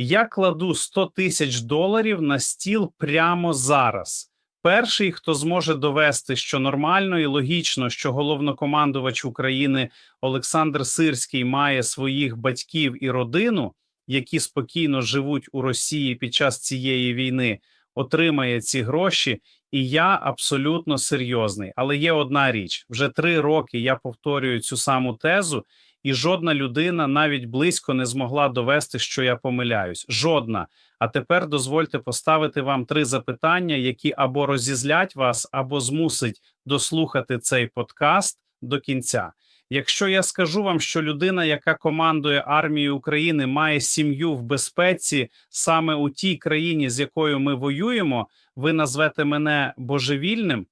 Я кладу 100 тисяч доларів на стіл прямо зараз. Перший, хто зможе довести, що нормально і логічно, що головнокомандувач України Олександр Сирський має своїх батьків і родину, які спокійно живуть у Росії під час цієї війни, отримає ці гроші. І я абсолютно серйозний. Але є одна річ: вже три роки я повторюю цю саму тезу, і жодна людина навіть близько не змогла довести, що я помиляюсь. Жодна. А тепер дозвольте поставити вам три запитання, які або розізлять вас, або змусить дослухати цей подкаст до кінця. Якщо я скажу вам, що людина, яка командує армією України, має сім'ю в безпеці саме у тій країні, з якою ми воюємо, ви назвете мене божевільним.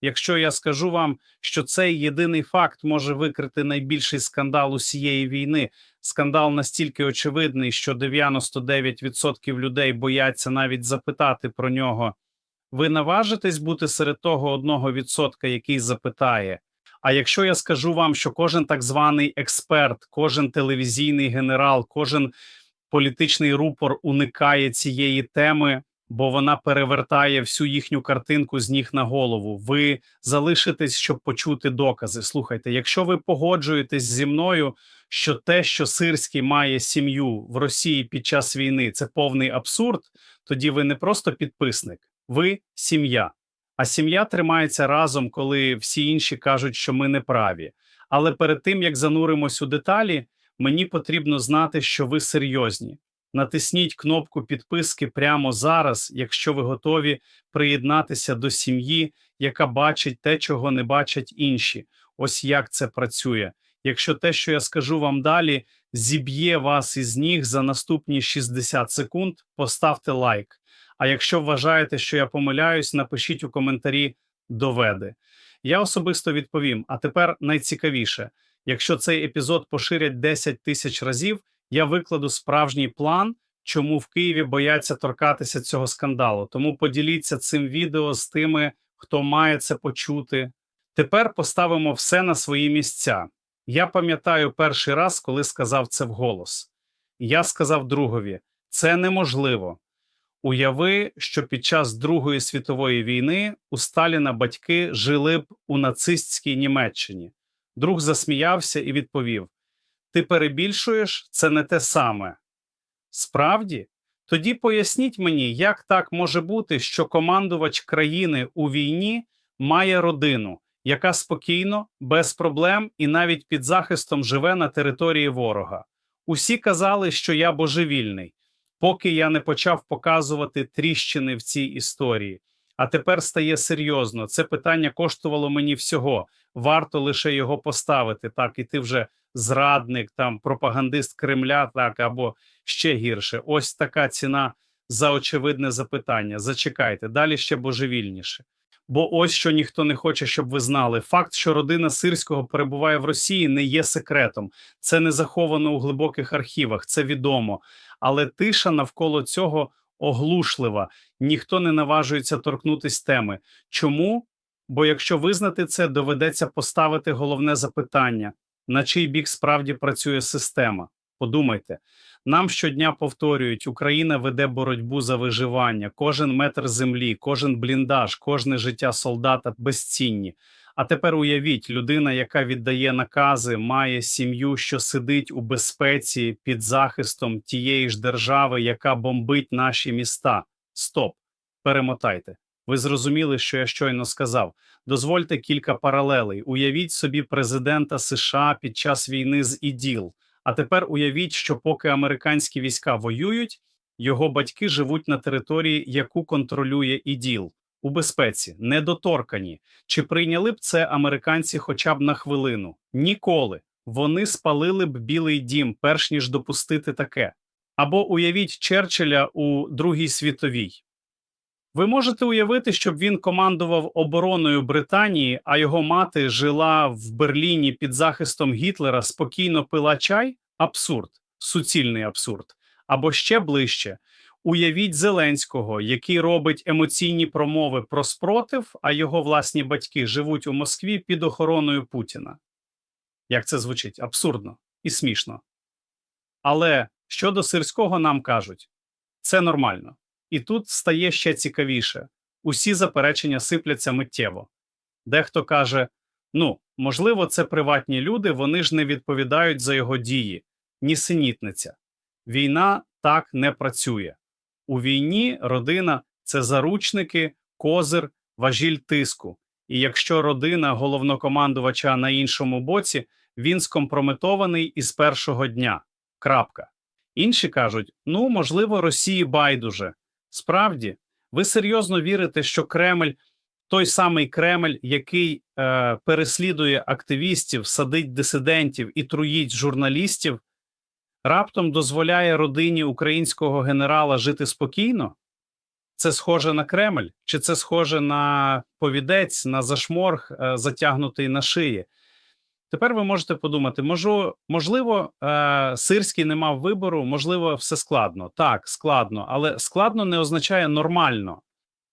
Якщо я скажу вам, що цей єдиний факт може викрити найбільший скандал усієї війни, скандал настільки очевидний, що 99% людей бояться навіть запитати про нього. Ви наважитесь бути серед того одного відсотка, який запитає. А якщо я скажу вам, що кожен так званий експерт, кожен телевізійний генерал, кожен політичний рупор уникає цієї теми, бо вона перевертає всю їхню картинку з ніг на голову. Ви залишитесь, щоб почути докази. Слухайте, якщо ви погоджуєтесь зі мною, що те, що Сирський має сім'ю в Росії під час війни, це повний абсурд, тоді ви не просто підписник, ви сім'я. А сім'я тримається разом, коли всі інші кажуть, що ми не праві. Але перед тим як зануримось у деталі, мені потрібно знати, що ви серйозні. Натисніть кнопку підписки прямо зараз, якщо ви готові приєднатися до сім'ї, яка бачить те, чого не бачать інші. Ось як це працює. Якщо те, що я скажу вам далі, зіб'є вас із ніг за наступні 60 секунд, поставте лайк. А якщо вважаєте, що я помиляюсь, напишіть у коментарі доведи. Я особисто відповім. А тепер найцікавіше: якщо цей епізод поширять 10 тисяч разів, я викладу справжній план, чому в Києві бояться торкатися цього скандалу. Тому поділіться цим відео з тими, хто має це почути. Тепер поставимо все на свої місця. Я пам'ятаю перший раз, коли сказав це вголос. Я сказав другові: це неможливо. Уяви, що під час Другої світової війни у Сталіна батьки жили б у нацистській Німеччині. Друг засміявся і відповів: Ти перебільшуєш це не те саме. Справді, тоді поясніть мені, як так може бути, що командувач країни у війні має родину, яка спокійно, без проблем і навіть під захистом живе на території ворога. Усі казали, що я божевільний поки я не почав показувати тріщини в цій історії. А тепер стає серйозно. Це питання коштувало мені всього. Варто лише його поставити. Так, і ти вже зрадник, там пропагандист Кремля, так або ще гірше. Ось така ціна за очевидне запитання. Зачекайте, далі ще божевільніше. Бо ось що ніхто не хоче, щоб ви знали. Факт, що родина сирського перебуває в Росії, не є секретом. Це не заховано у глибоких архівах, це відомо. Але тиша навколо цього оглушлива. Ніхто не наважується торкнутись теми. Чому? Бо якщо визнати це, доведеться поставити головне запитання: на чий бік справді працює система? Подумайте, нам щодня повторюють, Україна веде боротьбу за виживання, кожен метр землі, кожен бліндаж, кожне життя солдата безцінні. А тепер уявіть, людина, яка віддає накази, має сім'ю, що сидить у безпеці під захистом тієї ж держави, яка бомбить наші міста. Стоп, перемотайте. Ви зрозуміли, що я щойно сказав. Дозвольте кілька паралелей. Уявіть собі президента США під час війни з іділ. А тепер уявіть, що поки американські війська воюють, його батьки живуть на території, яку контролює іділ у безпеці, недоторкані. Чи прийняли б це американці хоча б на хвилину? Ніколи. Вони спалили б Білий дім, перш ніж допустити таке. Або уявіть Черчилля у Другій світовій. Ви можете уявити, щоб він командував обороною Британії, а його мати жила в Берліні під захистом Гітлера, спокійно пила чай? Абсурд, суцільний абсурд. Або ще ближче. Уявіть Зеленського, який робить емоційні промови про спротив, а його власні батьки живуть у Москві під охороною Путіна. Як це звучить? Абсурдно і смішно. Але Щодо сирського нам кажуть, це нормально. І тут стає ще цікавіше. Усі заперечення сипляться миттєво. Дехто каже: ну, можливо, це приватні люди, вони ж не відповідають за його дії. Нісенітниця. Війна так не працює. У війні родина це заручники, козир, важіль тиску. І якщо родина головнокомандувача на іншому боці, він скомпрометований із першого дня. Крапка. Інші кажуть: ну, можливо, Росії байдуже. Справді, ви серйозно вірите, що Кремль, той самий Кремль, який е, переслідує активістів, садить дисидентів і труїть журналістів, раптом дозволяє родині українського генерала жити спокійно? Це схоже на Кремль, чи це схоже на повідець, на зашморг, е, затягнутий на шиї? Тепер ви можете подумати, можу, можливо, е, Сирський не мав вибору, можливо, все складно. Так, складно, але складно не означає нормально,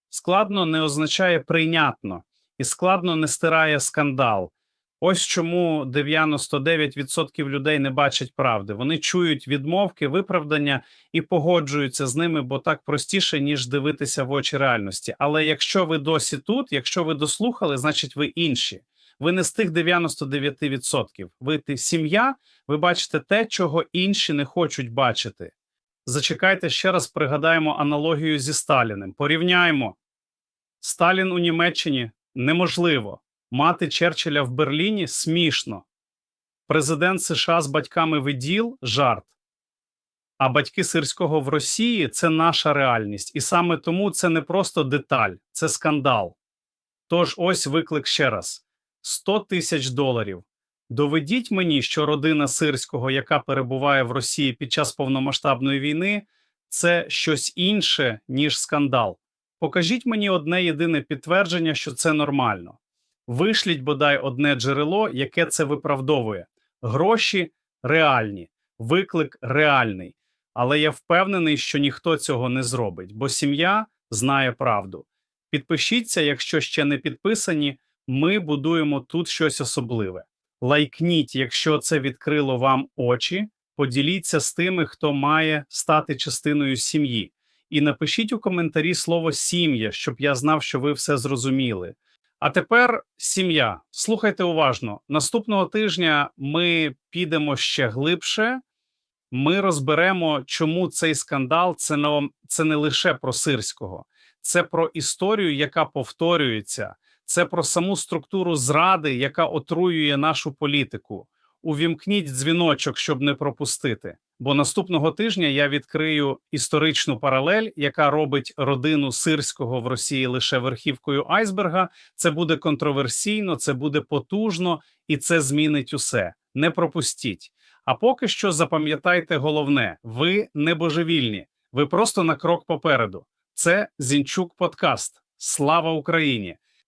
складно не означає прийнятно, і складно не стирає скандал. Ось чому 99% людей не бачать правди. Вони чують відмовки, виправдання і погоджуються з ними, бо так простіше, ніж дивитися в очі реальності. Але якщо ви досі тут, якщо ви дослухали, значить ви інші. Ви не з тих 99%. Ви ти сім'я, ви бачите те, чого інші не хочуть бачити. Зачекайте ще раз пригадаємо аналогію зі Сталіним. Порівняємо. Сталін у Німеччині неможливо. Мати Черчилля в Берліні смішно. Президент США з батьками виділ жарт. А батьки сирського в Росії це наша реальність. І саме тому це не просто деталь, це скандал. Тож ось виклик ще раз: 100 тисяч доларів. Доведіть мені, що родина сирського, яка перебуває в Росії під час повномасштабної війни, це щось інше, ніж скандал. Покажіть мені одне єдине підтвердження, що це нормально. Вишліть бодай одне джерело, яке це виправдовує. Гроші реальні, виклик реальний. Але я впевнений, що ніхто цього не зробить, бо сім'я знає правду. Підпишіться, якщо ще не підписані. Ми будуємо тут щось особливе. Лайкніть, якщо це відкрило вам очі. Поділіться з тими, хто має стати частиною сім'ї. І напишіть у коментарі слово сім'я, щоб я знав, що ви все зрозуміли. А тепер сім'я. Слухайте уважно. Наступного тижня ми підемо ще глибше. Ми розберемо, чому цей скандал це не, лише про сирського, це про історію, яка повторюється, це про саму структуру зради, яка отруює нашу політику. Увімкніть дзвіночок, щоб не пропустити. Бо наступного тижня я відкрию історичну паралель, яка робить родину сирського в Росії лише верхівкою айсберга. Це буде контроверсійно, це буде потужно і це змінить усе. Не пропустіть. А поки що запам'ятайте головне: ви не божевільні, ви просто на крок попереду. Це Зінчук Подкаст. Слава Україні!